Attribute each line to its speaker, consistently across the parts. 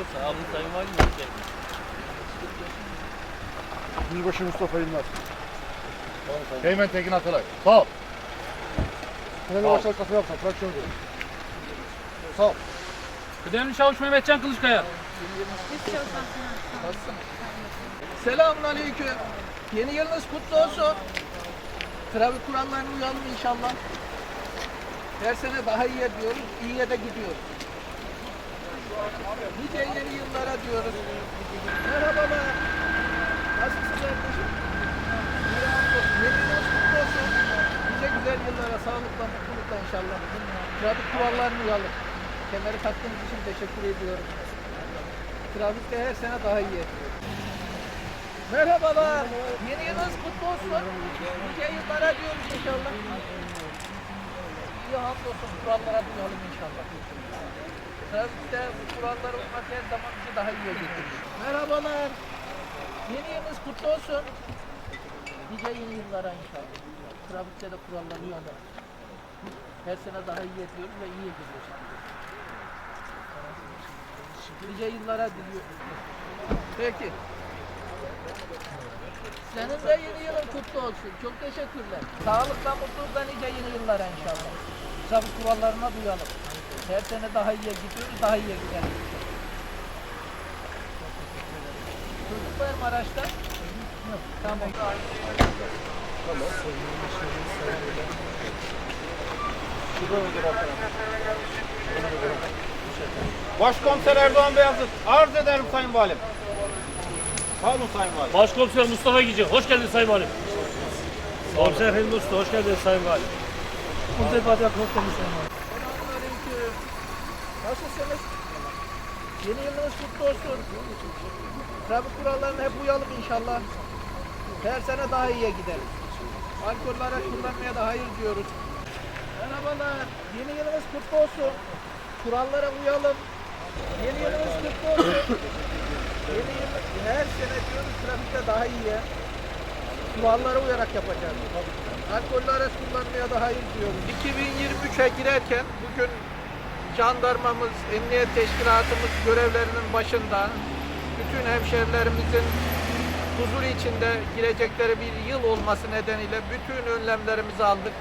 Speaker 1: Sağ olun Sayın geldiniz.
Speaker 2: Yüzbaşı Mustafa İlmaz.
Speaker 3: Teğmen Tekin Atalay. Sağ ol.
Speaker 2: Tünel başlar kafa yapsan, traksiyon verin. Sağ ol.
Speaker 1: Kıdemli Çavuş Mehmetcan Kılıçkaya.
Speaker 4: Selamun aleyküm. Yeni yılınız kutlu olsun. Trafik kurallarına uyalım inşallah. Her sene daha iyi diyoruz, iyiye de gidiyoruz. Nice yeni yıllara diyoruz. Merhabalar. Nasılsınız? Merhaba. Yeni yılınız kutlu olsun. Nice güzel yıllara, sağlıkla, mutlulukla inşallah. Trafik kurallarına uyalım. Kemeri taktığınız için teşekkür ediyorum. Trafikte her sene daha iyi ediyoruz. Merhabalar. Yeni yılınız kutlu olsun. Nice yıllara diyoruz inşallah. İyi hamdolsun kurallara uyalım inşallah. Trafikte bu kurallara uymak her zaman bizi daha iyi getirir. Merhabalar. Yeni yılınız kutlu olsun. Nice yeni yıllara inşallah. Trafikte de kurallara uyalım. Her sene daha iyi ediyoruz ve iyi gidiyoruz. Nice yıllara diliyorum. Peki. Senin de yeni yılın kutlu olsun. Çok teşekkürler. Sağlıkla, mutlulukla nice yeni yıllara inşallah. Trafik kurallarına duyalım. Her sene daha iyiye gidiyoruz, daha iyiye gidelim. Çocuk var mı araçta? Yok. Tamam.
Speaker 5: Başkomiser Erdoğan Beyazıt arz ederim Sayın Valim. Sağ olun Sayın Valim.
Speaker 1: Başkomiser Mustafa Gici. Hoş geldiniz Sayın Valim. Komiser Hilmi Usta. Hoş geldiniz Sayın Valim. Sayın Valim.
Speaker 4: Selamünaleyküm. Nasılsınız? Yeni yılınız kutlu olsun. Trafik kurallarına hep uyalım inşallah. Her sene daha iyiye gidelim. Alkollü araç kullanmaya da hayır diyoruz. Merhabalar. Yeni yılınız kutlu olsun. Kurallara uyalım. Yeni yılınız kutlu olsun. Yeni yıl her sene diyoruz trafikte daha iyiye. Kurallara uyarak yapacağız. Alkollü araç kullanmaya da hayır diyoruz. 2023'e girerken bugün jandarmamız, emniyet teşkilatımız görevlerinin başında bütün hemşerilerimizin huzur içinde girecekleri bir yıl olması nedeniyle bütün önlemlerimizi aldık.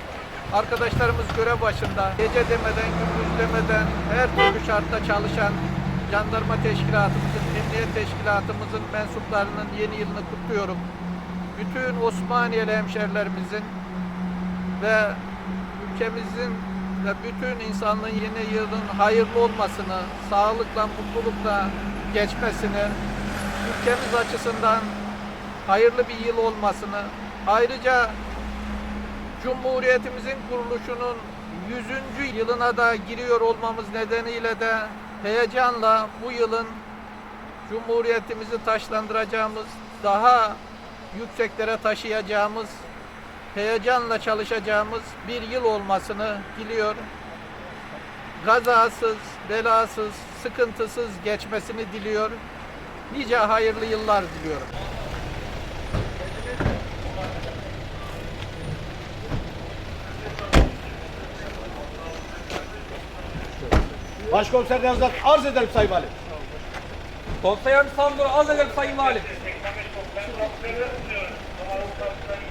Speaker 4: Arkadaşlarımız görev başında gece demeden, gündüz demeden her türlü şartta çalışan jandarma teşkilatımızın, emniyet teşkilatımızın mensuplarının yeni yılını kutluyorum. Bütün Osmaniyeli hemşerilerimizin ve ülkemizin ve bütün insanlığın yeni yılın hayırlı olmasını, sağlıkla, mutlulukla geçmesini, ülkemiz açısından hayırlı bir yıl olmasını, ayrıca Cumhuriyetimizin kuruluşunun 100. yılına da giriyor olmamız nedeniyle de heyecanla bu yılın Cumhuriyetimizi taşlandıracağımız, daha yükseklere taşıyacağımız heyecanla çalışacağımız bir yıl olmasını diliyor. Gazasız, belasız, sıkıntısız geçmesini diliyor. Nice hayırlı yıllar diliyorum.
Speaker 5: Başkomiser Beyazıt arz ederim Sayın Valim.
Speaker 6: Komiser Sandro az ederim Sayın Valim. Kamış Komutanı Kaptanı diyorum. Numaralı Kaptanı